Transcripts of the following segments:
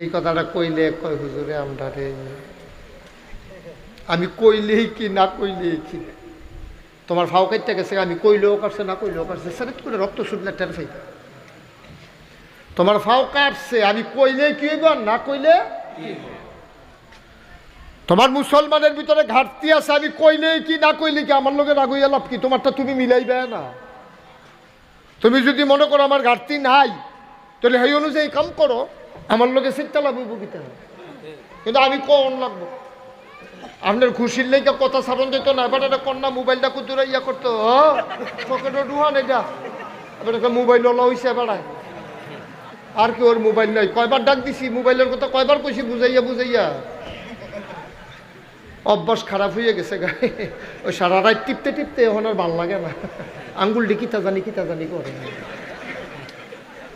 এই কথাটা কইলে কয়, হুজুরে, আমরা রে, আমি কইলেই কি না কইলেই কি? তোমার ফাও কাটতে গেছে, আমি কইলেও কাটছে, না কইলেও কাটছে সেটা করে রক্ত শুকলে টের ফাইতে তোমার ফাও কাটছে, আমি কইলে কি হইব না কইলে তোমার মুসলমানের ভিতরে ঘাটতি আছে, আমি কইলেই কি, না কইলে কি? আমার লোকের আগুইয়া লাভ কি? তোমারটা তুমি মিলাইবে না। তুমি যদি মনে করো আমার ঘাটতি নাই, তাহলে সেই অনুযায়ী কাম করো। আমার লোকে সিটটা লাগবে বুকিতে কিন্তু আমি কোন লাগবো? আপনার খুশির লেগে কথা সারণ দিত না, এবার একটা কন্যা মোবাইলটা কুতুরা ইয়া করতো পকেটে ডুহান এটা। এবার একটা মোবাইল ওলা হয়েছে এবারায় আর কি ওর মোবাইল নাই? কয়বার ডাক দিছি, মোবাইলের কথা কয়বার কইছি, বুঝাইয়া বুঝাইয়া। অভ্যাস খারাপ হয়ে গেছে গায়ে ওই সারা রাত টিপতে টিপতে এখন আর ভালো লাগে না। আঙ্গুল কিতা জানি কিতা জানি করে।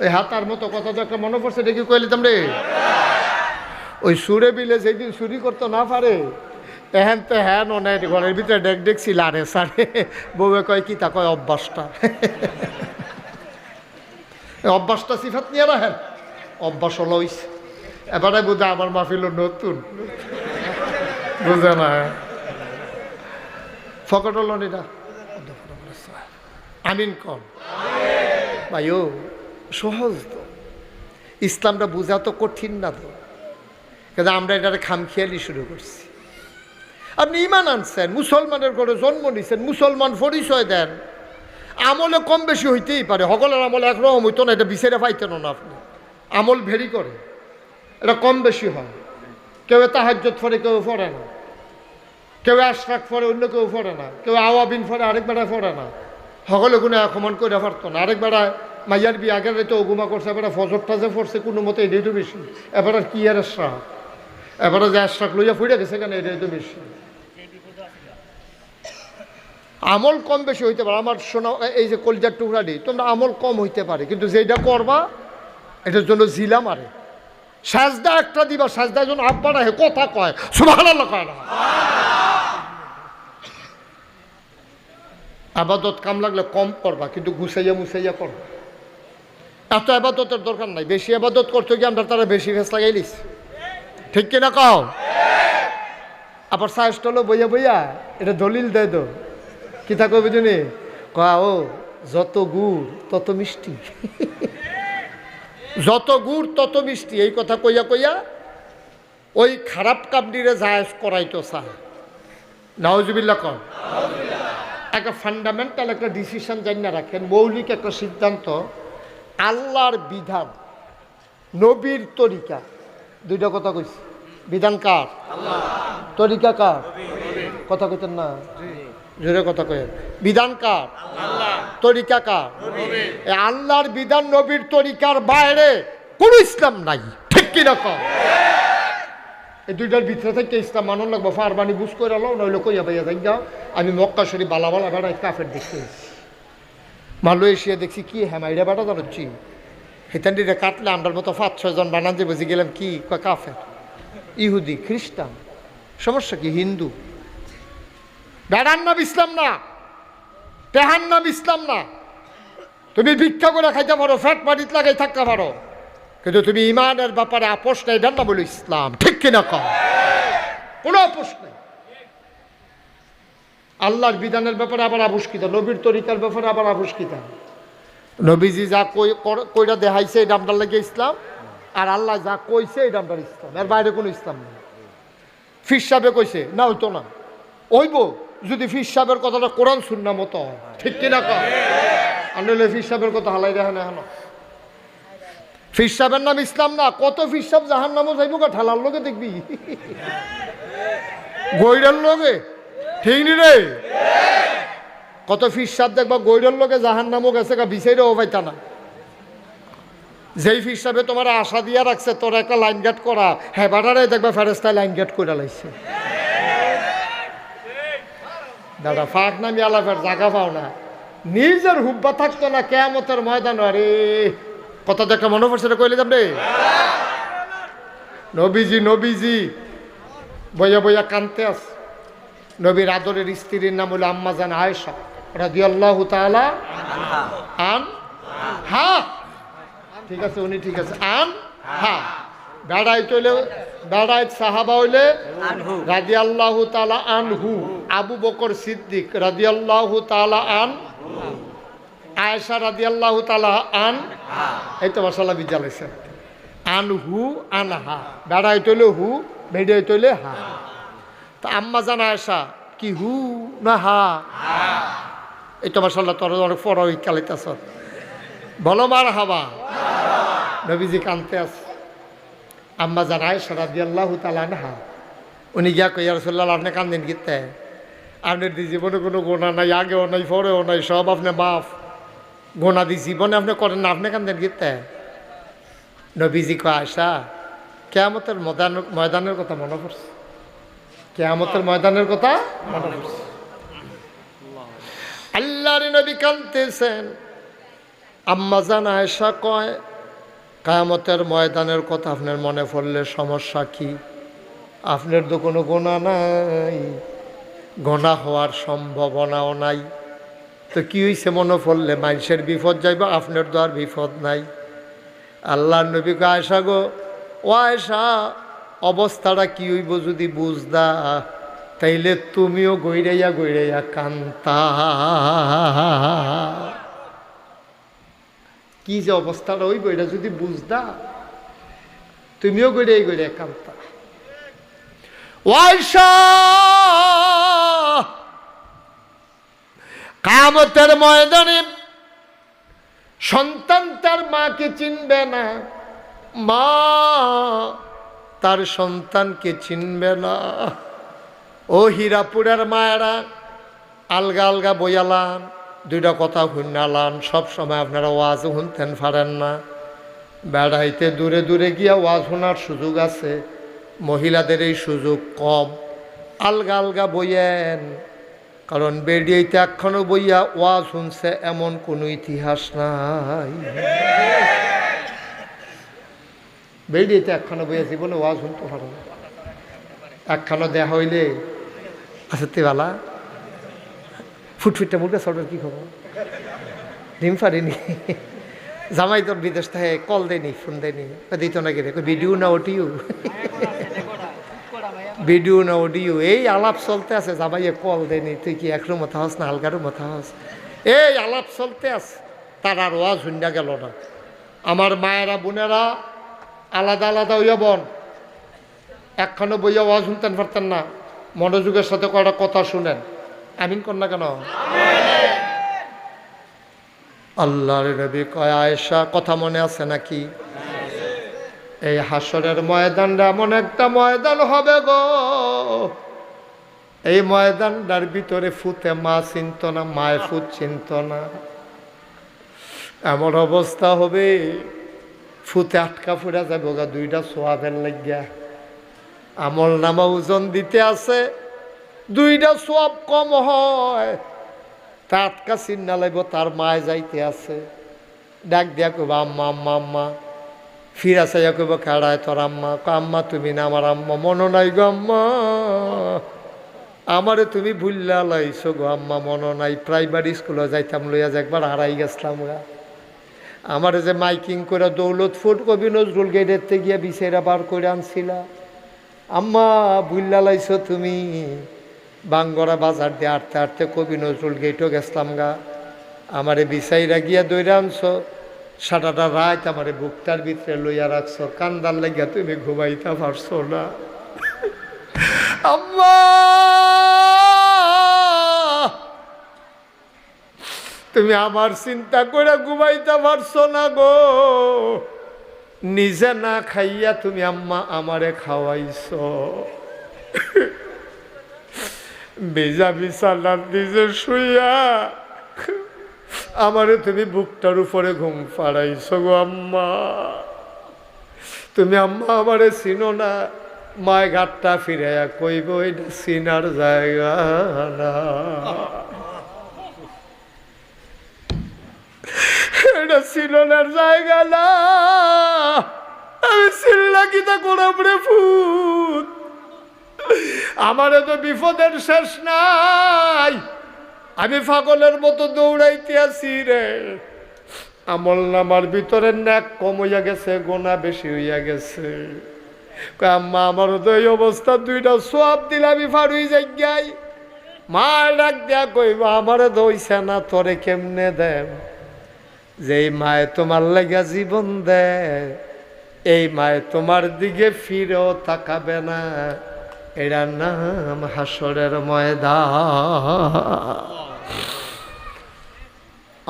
ওই হাতার মতো কথা তো একটা মনে পড়ছে, দেখি কইলে রে। ওই সুরে বিলে যেদিন চুরি করতে না পারে এহেন তো হ্যান অনেক ঘরের ভিতরে ডেক ডেকছিল আরে সারে। বউয়ে কয়, কি তা কয় অভ্যাসটা? অভ্যাসটা সিফাত নিয়ে না রাখেন। অভ্যাস হলো এবারে বোঝা আমার মাফিল নতুন। বুঝে না ফকট হলো নিটা। আমিন কম। ভাইও সহজ তো। ইসলামটা বোঝা তো কঠিন না তো। কিন্তু আমরা এটারে খামখেয়ালি শুরু করছি। আপনি ইমান আনছেন, মুসলমানের ঘরে জন্ম নিছেন, মুসলমান পরিচয় দেন। আমলে কম বেশি হইতেই পারে সকলের আমল একরকম হইতো না, এটা বিচারে পাইতেন না আপনি। আমল ভেরি করে, এটা কম বেশি হয়। কেউ তাহাজ্জত ফরে কেউ ফরে না। কেউ আশরাক ফরে অন্য কেউ ফরে না। কেউ আওয়াবিন ফরে আরেক বেড়ায় ফরে না। সকলে কোনো একমন করে পারতো না, আরেক বেড়ায় মাইয়ার বিয়ে আগের রাতে অগুমা করছে, এবারে ফজরটা যে ফরছে কোনো মতে এটাই তো বেশি। এবার আর কি আর আশরাক এবারে যে আশরাক লইয়া ফুটে গেছে কেন, এটাই তো বেশি। আমল কম বেশি হইতে পারে। আমার শোনা, এই যে কলজার দিই তোমরা আমল কম হইতে পারে, কিন্তু যেটা করবা, এটার জন্য জিলা মারে। সাজদা একটা দিবা সাজদা যেন আব্বা রাখে কথা কয়। সুবাহ কয় না। আবাদত কাম লাগলে কম করবা, কিন্তু গুছাইয়া মুছাইয়া করবা। এত আবাদতের দরকার নাই। বেশি আবাদত করতে গিয়ে আমরা তারা বেশি ফেস লাগাইলিস ঠিক কিনা কও? আবার সাহসটা হলো বইয়া বইয়া এটা দলিল দেয় তো। কি থাকো বুঝুনি কয়া ও যত গুড় তত মিষ্টি। যত গুড় তত মিষ্টি। এই কথা কইয়া কইয়া ওই খারাপ কামডিরে জায়জ করাইতো চায় নওয়াজুবিল্লা কন একটা ফান্ডামেন্টাল একটা ডিসিশন জানি না রাখেন। মৌলিক একটা সিদ্ধান্ত আল্লাহর বিধান নবীর তরিকা। দুইটা কথা কইছি। বিধান কার? তরিকা কার? কথা কইতেন না? জোরে কথা কয়ে বিধান কার? তরিকা কার? আল্লাহর বিধান নবীর তরিকার বাইরে কোন ইসলাম নাই। ঠিক কিনা কম এই দুইটার ভিতরে থেকে ইসলাম মানন লাগবো। ফারবানি বুঝ করে আলো নইলে কইয়া বাইয়া যাই যাও আমি মক্কা শরীফ বালা বালা বেড়াই কাফের দেখতে মালয়েশিয়া দেখছি কি হ্যাঁ মাইরা বেড়া জানাচ্ছি হেতান্ডিরে কাটলে আমরার মতো পাঁচ ছয়জন বানান যে বুঝে গেলাম কি কাফের। ইহুদি, খ্রিস্টান, সমস্যা কি? হিন্দু। বেড়ার নাম ইসলাম না। পেহার নাম ইসলাম না। তুমি ভিক্ষা করে খাইতে পারো, ফ্যাট পানিত লাগাই থাকতে পারো। কিন্তু তুমি ইমানের ব্যাপারে আপোষ নেই, এটার নাম বলো ইসলাম। ঠিক কিনা কোনো আপোষ নেই। আল্লাহর বিধানের ব্যাপারে আবার আবুষ্কিত নবীর তরিকার ব্যাপারে আবার আবুষ্কিত নবীজি যা কই কইরা দেখাইছে এই নামটার লাগে ইসলাম, আর আল্লাহ যা কইছে এই নামটার ইসলাম। এর বাইরে কোনো ইসলাম নেই। ফির সাহেবে কইছে, না, হইতো না। হইব, যদি ফির সাহেবের কথাটা কোরআন শুননা মতো হয়। ঠিক কিনা কম আর নইলে ফির সাহেবের কথা হালাই দেখে না এখন। ফির সাহেবের নাম ইসলাম না, কত ফির সাহেব জাহান নামও যাইব গা ঠালার লোকে দেখবি। গৈরের লোকে ঠিক নি রে? কত ফির সাহেব দেখবা, গৈরের লোকে জাহান নামও গেছে গা, বিচাইরে ও পাইতা না। যেই ফির সাহেবে তোমার আশা দিয়া রাখছে, তোর একটা লাইন গেট করা। হ্যাঁ বাটারে, দেখবা ফেরেস্তায় লাইন গেট করে লাইছে। দাদা, ফাঁক নামি আলাপের জায়গা পাও না। নিজের হুব্বা থাকতো না কেমতের ময়দান, আরে, কথা দেখা মনে পড়ছে কইলে যাবে নবীজি নবীজি, বইয়া বইয়া কানতে আস নবীর আদরের স্ত্রীর নাম হলো আম্মা জান আয়েশা রাদিয়াল্লাহু তাআলা আন হা। ঠিক আছে উনি ঠিক আছে। আন হা। বেড়াই চলে বেড়াই সাহাবা হইলে রাজি আল্লাহ তালা আনহু। আবু বকর সিদ্দিক রাজি আল্লাহ তালা আন। আয়েশা রাজি আল্লাহ তালা আন। এই তো মশালা বিদ্যালয় আন হু আন হা বেড়াই তৈলে হু বেড়াই তৈলে হা। তা আম্মা জানা আয়েশা কি হু না হা? এই তো মশাল্লাহ তোর অনেক পড়া কালিতাস বলো মার হাবা নবীজি কানতে আস। আম্মা জানা আয়েশা রাজি আল্লাহ হা উনি গিয়া কইয়া রসল্লাহ আপনি কান্দেন গীতে আপনার দি জীবনে কোনো গোনা নাই, আগেও নাই, পরেও নাই, সব আপনি মাফ। গোনা দি জীবনে আপনি করেন না, আপনি কান্দেন গীতে নবীজি কো আয়সা, কেয়ামতের ময়দান ময়দানের কথা মনে পড়ছে। কেয়ামতের ময়দানের কথা? আল্লাহর নবী কানতেছেন আম্মা জান আয়সা কয়, কায়ামতের ময়দানের কথা আপনার মনে পড়লে সমস্যা কি? আপনার তো কোনো গোনা নাই। গোনা হওয়ার সম্ভাবনাও নাই। তো কি হয়েছে মনে পড়লে? মানুষের বিপদ যাইব, আপনার তো আর বিপদ নাই। আল্লাহ নবীকে আয়সা গো, ও আয়সা অবস্থাটা কি হইব যদি বুঝদা? তাইলে তুমিও গৈরাইয়া গৈরাইয়া কান্তা। কি যে অবস্থাটা হইব এটা যদি বুঝদা? তুমিও গৈরাই গৈরাইয়া কান্তা। কামতের ময়দানে সন্তান তার মাকে চিনবে না। মা তার সন্তানকে চিনবে না। ও হীরাপুরের মায়েরা আলগা আলগা বইয়ালান দুইটা কথা শুনালান সব সময় আপনারা ওয়াজ শুনতেন পারেন না। বেড়াইতে দূরে দূরে গিয়া ওয়াজ শোনার সুযোগ আছে, মহিলাদের এই সুযোগ কম। আলগা আলগা বইয়েন, কারণ বেরিয়েতে এখনও বইয়া ওয়া শুনছে এমন কোনো ইতিহাস নাই। বেরিয়েতে একখানো বইয়া জীবনে ওয়া শুনতে পারো একখানা দেয়া হইলে আচ্ছা তেবালা। ফুটফুটটা মুরগা সর্বের কি খবর? ডিম পারিনি জামাই তোর বিদেশ থেকে কল দেয়নি, ফোন দেয়নি। দিত না গেলে ভিডিও না ওটিও ভিডিও না অডিও। এই আলাপ চলতে আছে, জামাইয়ে কল দেয়নি। তুই কি একরো মতো হস না হালকারও মতো হস? এই আলাপ চলতে আছে, তার আর ওয়াজ শুননা গেল না। আমার মায়েরা, বোনেরা আলাদা আলাদা হইয়া বন। একখানো বইয়া ওয়াজ শুনতেন পারতেন না। মনোযোগের সাথে কটা কথা শুনেন। আমিন কর না কেন? আল্লাহর নবী কয়, আয়েশা, কথা মনে আছে নাকি? এই হাসরের ময়দানটা এমন একটা ময়দান হবে গো। এই ময়দানটার ভিতরে ফুতে মা চিনত না, মায় ফুত চিনত না। এমন অবস্থা হবে। ফুতে আটকা ফুরা যাবে গা দুইটা সোয়াবের লাগিয়া। আমল নামা ওজন দিতে আছে, দুইটা সোয়াব কম হয়। তা আটকা চিন্না লাগব, তার মায় যাইতে আছে। ডাক দিয়া কবা আম্মা আম্মা আম্মা। ফিরা চাইয়া কইব, কাড়ায় তোর আম্মা? আম্মা, তুমি না আমার আম্মা, মনো নাই গো আম্মা। আমারে তুমি ভুললা লাইছো গো আম্মা, মনো নাই। প্রাইমারি স্কুলে যাইতাম, লইয়া যে একবার হারাই গেছিলাম গা। আমার যে মাইকিং করে দৌলতপুর কবি নজরুল গেটের গিয়া বিছেরা বার করে আনছিলা। আম্মা ভুললা লাইছো তুমি? বাঙ্গরা বাজার দিয়ে আটতে আটতে কবি নজরুল গেটও গেছিলাম গা। আমারে বিছাইরা গিয়া দৈরা আনছো। সারাটা রাত আমারে বুকটার ভিতরে লইয়া রাখছো। কান্দার লাগিয়া তুমি ঘুমাইতে পারছ না। আম্মা! তুমি আমার চিন্তা করে ঘুমাইতে পারছ না গো। নিজে না খাইয়া তুমি আম্মা আমারে খাওয়াইছো। বেজা বিছানার নিজে শুইয়া আমারে তুমি বুকটার উপরে ঘুম পাড়াইছো গো আম্মা। তুমি আম্মা আমারে চিনো না মায় ঘাটটা ফিরাইয়া কইব, এটা চিনার জায়গা না। এটা চিননার জায়গা না। আমি চিল্লা কিতা করে ফুট আমারে তো বিপদের শেষ নাই। আমি ফাগলের মতো দৌড়াইতে আছি রে। আমল নামার ভিতরে ন্যাক কম হইয়া গেছে, গোনা বেশি হইয়া গেছে। আম্মা, আমারও তো এই অবস্থা, দুইটা সব দিলামি ফাড়ুই যাই মা ডাক দেয়া কইব, আমারে দইছে না, তোরে কেমনে দেব? যেই মায়ে তোমার লাগা জীবন দেয়, এই মায়ে তোমার দিকে ফিরেও তাকাবে না। এটার নাম হাসরের ময়দান।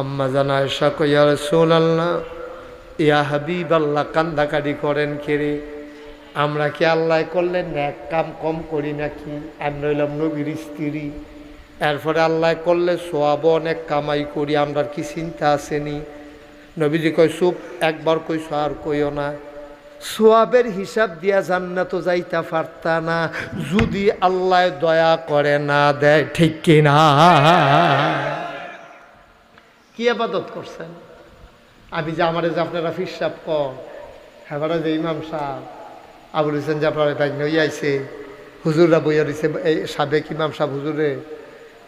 আম্মা জানা এসা কইয়া রসুল আল্লাহ ইয়া হাবিব আল্লাহ কান্দাকাটি করেন কেরে আমরা কি আল্লাহ করলেন এক কাম কম করি নাকি? আমি রইলাম নবীর স্ত্রী। এরপরে আল্লাহ করলে সোয়াব অনেক কামাই করি আমরা কি চিন্তা আসেনি নবীজি কয় চুপ একবার কইছো আর কইও না। সোয়াবের হিসাব দিয়া জান্নাত যাইতা পারতা না, যদি আল্লাহ দয়া করে না দেয়, ঠিক কিনা কি আবাদত করছেন? আমি যে আমার যে আপনারা ফিসাব কর হ্যাঁ যে ইমাম সাহ আবুল হোসেন যে আপনারা ব্যাগ নিয়ে আইছে, হুজুররা বইয়া দিছে, এই সাবেক ইমাম সাহ হুজুরে,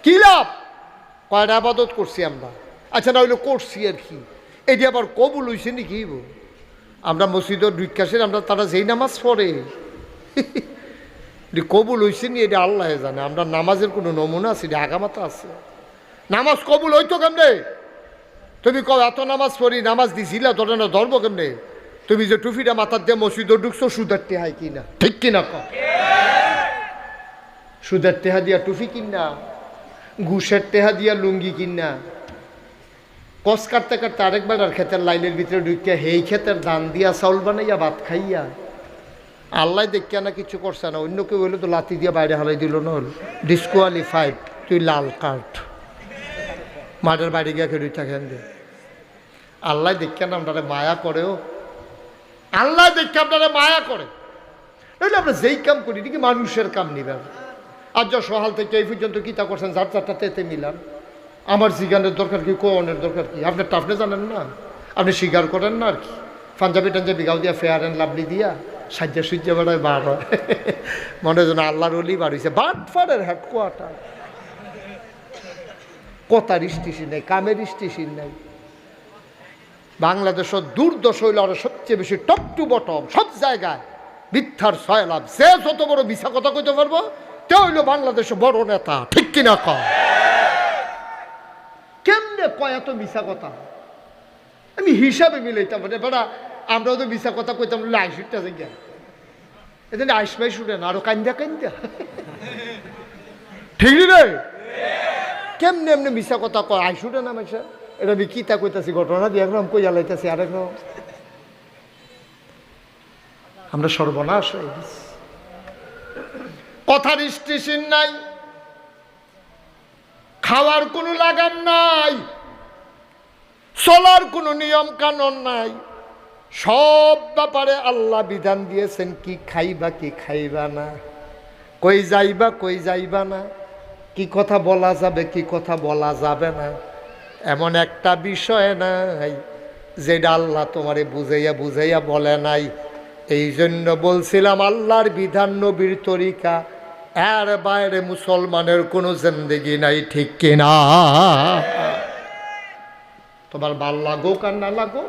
কি লাভ? কয়টা আবাদত করছি আমরা? আচ্ছা না হইলে করছি আর কি। এটি আবার কবুল হইছে নাকি? আমরা মসজিদের দুইকাশের আমরা তারা যেই নামাজ পড়ে। এটি কবুল হইছে নি এটা আল্লাহ জানে। আমরা নামাজের কোনো নমুনা আছে? এটা আগামাতা আছে। নামাজ কবুল হইতো কেমনে? তুমি ক এত নামাজ পড়ি, নামাজ দিছিলা তোর না ধর্ম কেমনে? তুমি যে টুফিটা মাথার দিয়ে মসজিদে ঢুকছো, সুদের টেহাই কিনা ঠিক কিনা ক সুদের টেহা দিয়া টুফি কিনা ঘুষের টেহা দিয়া লুঙ্গি কিনা কস কাটতে কাটতে আরেকবার আর ক্ষেতের লাইনের ভিতরে ঢুকিয়া হেই ক্ষেতের দান দিয়া চাউল বানাইয়া ভাত খাইয়া। আল্লাহ দেখিয়া না কিছু করছে না, অন্য কেউ হইলে তো লাতি দিয়া বাইরে হালাই দিল না হল। ডিসকোয়ালিফাইড, তুই লাল কার্ড। মাঠের বাইরে গিয়ে খেলুই থাকেন দে আল্লাহ দেখে না আপনারা মায়া করেও আল্লাহ দেখে আপনারা মায়া করে। নইলে আমরা যেই কাম করি নাকি মানুষের কাম নিবেন আর যা সহাল থেকে এই পর্যন্ত কী কিতা করছেন? যার চারটা তেতে মিলান। আমার জিগানের দরকার কি কোনের দরকার কি? আপনি টাফনে জানেন না? আপনি স্বীকার করেন না আর কি? পাঞ্জাবি টাঞ্জাবি গাও দিয়া ফেয়ার অ্যান্ড লাভলি দিয়া, সাজ্জা সুজ্জা বেড়ায় বার হয়। মনে যেন আল্লাহর অলি বার হয়েছে বাট ফারের হেডকোয়ার্টার কথার স্টেশন নেই? কামের স্টেশন নেই। বাংলাদেশের দুর্দশ হইল আরও সবচেয়ে বেশি টপ টু বটম সব জায়গায়। মিথ্যার ছয় লাভ। সে যত বড় মিশা কথা কইতে পারব তে হইল বাংলাদেশে বড় নেতা। ঠিক কিনা কেমনে কয়, এত মিশা কথা। আমি হিসাবে মিলাইতাম মানে বেড়া, আমরাও তো মিশা কথা কইতাম বলে আইসুটটা জায়গা এদিন আইস মাই শুনে না, আরও কান্দা কান্দা ঠিক রে? কেমনে এমনি মিশা কথা কয় আইসুটে না মাইসা? এটা আমি কিতা কইতাছি, ঘটনা দিয়ে একরকম কইয়া লাইতাছি আরেক রকম আমরা সর্বনাশ হয়ে গেছি। কথার স্টেশন নাই, খাওয়ার কোনো লাগান নাই। চলার কোনো নিয়ম কানুন নাই। সব ব্যাপারে আল্লাহ বিধান দিয়েছেন, কি খাইবা কি খাইবা না। কই যাইবা কই যাইবা না। কি কথা বলা যাবে, কি কথা বলা যাবে না। এমন একটা বিষয় নাই, যেটা আল্লাহ তোমারে বুঝাইয়া বুঝাইয়া বলে নাই। এই জন্য বলছিলাম, আল্লাহর বিধান নবীর তরিকা, এর বাইরে মুসলমানের কোনো জিন্দগি নাই, ঠিক কিনা? তোমার বাল লাগুক আর না লাগুক,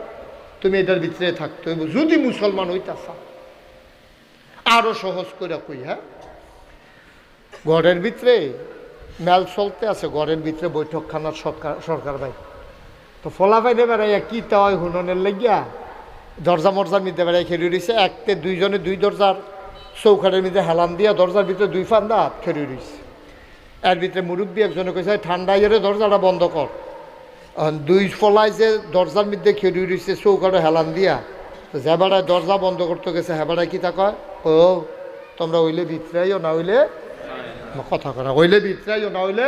তুমি এটার ভিতরে থাকতে হইব। যদি মুসলমান হইতাছা, আরও সহজ করে কই হ্যাঁ? ঘরের ভিতরে মেল চলতে আছে, ঘরের ভিতরে বৈঠকখানার সরকার সরকার ভাই। তো ফলা ফলাফাইনে বেড়াইয়া কি তাই হুননের লাগিয়া দরজা মরজার মধ্যে বেড়াই খেলি রয়েছে একতে দুইজনে দুই দরজার চৌখাটের মধ্যে হেলান দিয়া দরজার ভিতরে দুই ফান্দা খেলি রয়েছে এর ভিতরে মুরব্বী একজনে কইছে ঠান্ডা ইয়ে দরজাটা বন্ধ কর। দুই ফলায় যে দরজার মধ্যে খেলি রয়েছে চৌকাটা হেলান দিয়া যেবাড়ায় দরজা বন্ধ করতে গেছে হেবাড়ায় কি তা কয়? ও, তোমরা ওইলে বিতরাইও না হইলে, কথা করা ওইলে বিতরাইও না হইলে